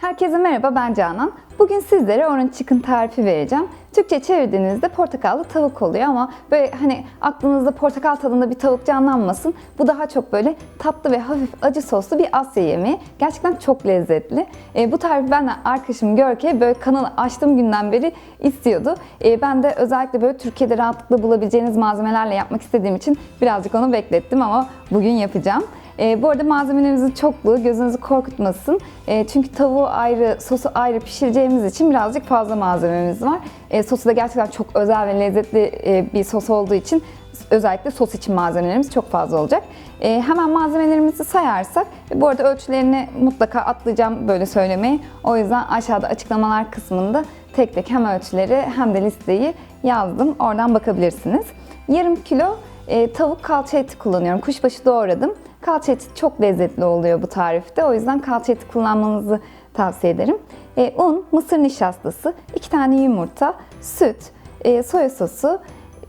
Herkese merhaba ben Canan. Bugün sizlere orange chicken tarifi vereceğim. Türkçe çevirdiğinizde portakallı tavuk oluyor ama böyle hani aklınızda portakal tadında bir tavuk canlanmasın. Bu daha çok böyle tatlı ve hafif acı soslu bir Asya yemeği. Gerçekten çok lezzetli. E, bu tarifi benden arkadaşım Görke böyle kanalı açtığım günden beri istiyordu. E, ben de özellikle böyle Türkiye'de rahatlıkla bulabileceğiniz malzemelerle yapmak istediğim için birazcık onu beklettim ama bugün yapacağım. E, bu arada malzemelerimizin çokluğu gözünüzü korkutmasın. E, çünkü tavuğu ayrı, sosu ayrı pişireceğimiz için birazcık fazla malzememiz var. E, sosu da gerçekten çok özel ve lezzetli e, bir sos olduğu için özellikle sos için malzemelerimiz çok fazla olacak. E, hemen malzemelerimizi sayarsak, bu arada ölçülerini mutlaka atlayacağım böyle söylemeyi. O yüzden aşağıda açıklamalar kısmında tek tek hem ölçüleri hem de listeyi yazdım. Oradan bakabilirsiniz. Yarım kilo e, tavuk kalça eti kullanıyorum. Kuşbaşı doğradım. Kalça eti çok lezzetli oluyor bu tarifte. O yüzden kalça eti kullanmanızı tavsiye ederim. E, un, mısır nişastası, 2 tane yumurta, süt, e, soya sosu,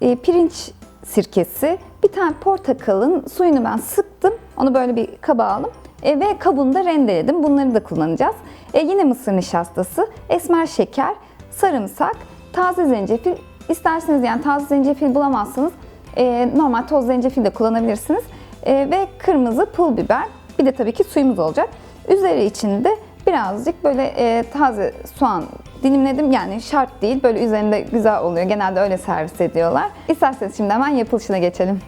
e, pirinç sirkesi, bir tane portakalın suyunu ben sıktım. Onu böyle bir kaba aldım. E, ve kabuğunu da rendeledim. Bunları da kullanacağız. E, yine mısır nişastası, esmer şeker, sarımsak, taze zencefil. İsterseniz yani taze zencefil bulamazsanız e, normal toz zencefil de kullanabilirsiniz. E, ve kırmızı pul biber. Bir de tabii ki suyumuz olacak. Üzeri içinde birazcık böyle e, taze soğan dilimledim. Yani şart değil. Böyle üzerinde güzel oluyor. Genelde öyle servis ediyorlar. İsterseniz şimdi hemen yapılışına geçelim.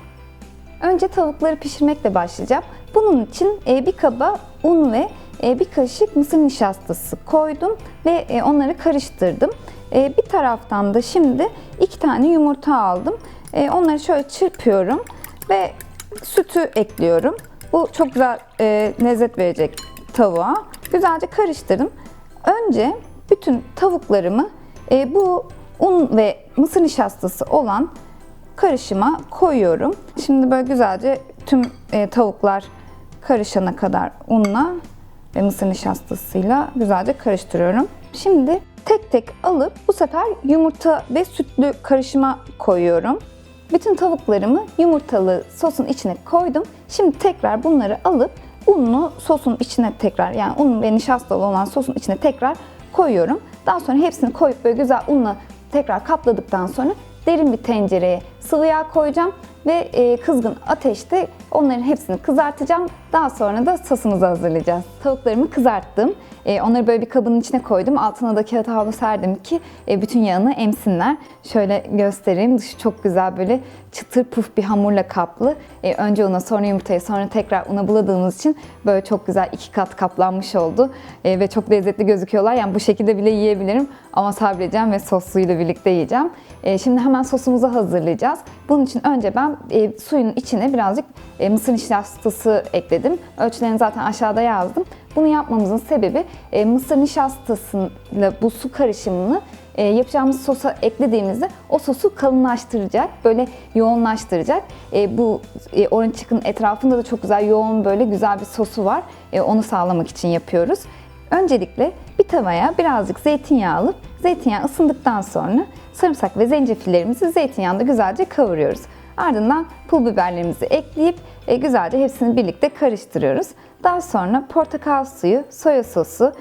Önce tavukları pişirmekle başlayacağım. Bunun için e, bir kaba un ve e, bir kaşık mısır nişastası koydum ve e, onları karıştırdım. Bir taraftan da şimdi iki tane yumurta aldım. Onları şöyle çırpıyorum ve sütü ekliyorum. Bu çok güzel e, lezzet verecek tavuğa. Güzelce karıştırdım. Önce bütün tavuklarımı e, bu un ve mısır nişastası olan karışıma koyuyorum. Şimdi böyle güzelce tüm e, tavuklar karışana kadar unla ve mısır nişastasıyla güzelce karıştırıyorum. Şimdi tek tek alıp bu sefer yumurta ve sütlü karışıma koyuyorum. Bütün tavuklarımı yumurtalı sosun içine koydum. Şimdi tekrar bunları alıp unlu sosun içine tekrar yani un ve nişastalı olan sosun içine tekrar koyuyorum. Daha sonra hepsini koyup böyle güzel unla tekrar kapladıktan sonra derin bir tencereye sıvı yağ koyacağım ve e, kızgın ateşte onların hepsini kızartacağım. Daha sonra da sosumuzu hazırlayacağız. Tavuklarımı kızarttım. E, onları böyle bir kabın içine koydum. Altına da kağıt havlu serdim ki e, bütün yağını emsinler. Şöyle göstereyim. Dışı çok güzel böyle çıtır puf bir hamurla kaplı. E, önce una sonra yumurtaya sonra tekrar una buladığımız için böyle çok güzel iki kat kaplanmış oldu. E, ve çok lezzetli gözüküyorlar. Yani bu şekilde bile yiyebilirim ama sabredeceğim ve sosluyla birlikte yiyeceğim. E, şimdi hemen sosumuzu hazırlayacağız. Bunun için önce ben e, suyun içine birazcık e, mısır nişastası ekledim. Ölçülerini zaten aşağıda yazdım. Bunu yapmamızın sebebi e, mısır nişastasıyla bu su karışımını e, yapacağımız sosa eklediğimizde o sosu kalınlaştıracak, böyle yoğunlaştıracak. E, bu e, orange chicken etrafında da çok güzel yoğun böyle güzel bir sosu var. E, onu sağlamak için yapıyoruz. Öncelikle bir tavaya birazcık zeytinyağı alıp zeytinyağı ısındıktan sonra sarımsak ve zencefillerimizi zeytinyağında güzelce kavuruyoruz. Ardından pul biberlerimizi ekleyip e, güzelce hepsini birlikte karıştırıyoruz. Daha sonra portakal suyu, soya sosu,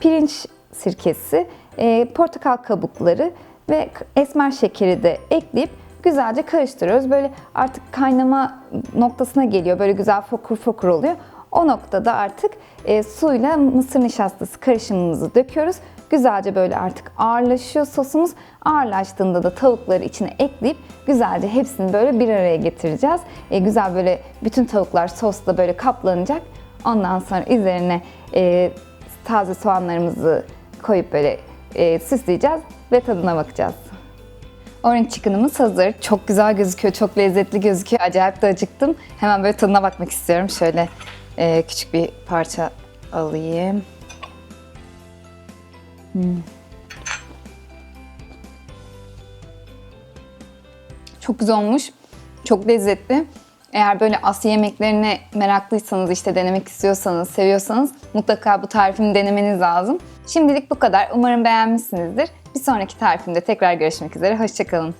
pirinç sirkesi, e, portakal kabukları ve esmer şekeri de ekleyip güzelce karıştırıyoruz. Böyle artık kaynama noktasına geliyor. Böyle güzel fokur fokur oluyor. O noktada artık e, suyla mısır nişastası karışımımızı döküyoruz. Güzelce böyle artık ağırlaşıyor sosumuz. Ağırlaştığında da tavukları içine ekleyip güzelce hepsini böyle bir araya getireceğiz. E, güzel böyle bütün tavuklar sosla böyle kaplanacak. Ondan sonra üzerine e, taze soğanlarımızı koyup böyle e, süsleyeceğiz ve tadına bakacağız. Orange chicken'ımız hazır. Çok güzel gözüküyor, çok lezzetli gözüküyor. Acayip de acıktım. Hemen böyle tadına bakmak istiyorum. Şöyle e, küçük bir parça alayım. Hmm. Çok güzel olmuş. Çok lezzetli. Eğer böyle Asya yemeklerine meraklıysanız, işte denemek istiyorsanız, seviyorsanız mutlaka bu tarifimi denemeniz lazım. Şimdilik bu kadar. Umarım beğenmişsinizdir. Bir sonraki tarifimde tekrar görüşmek üzere. Hoşçakalın.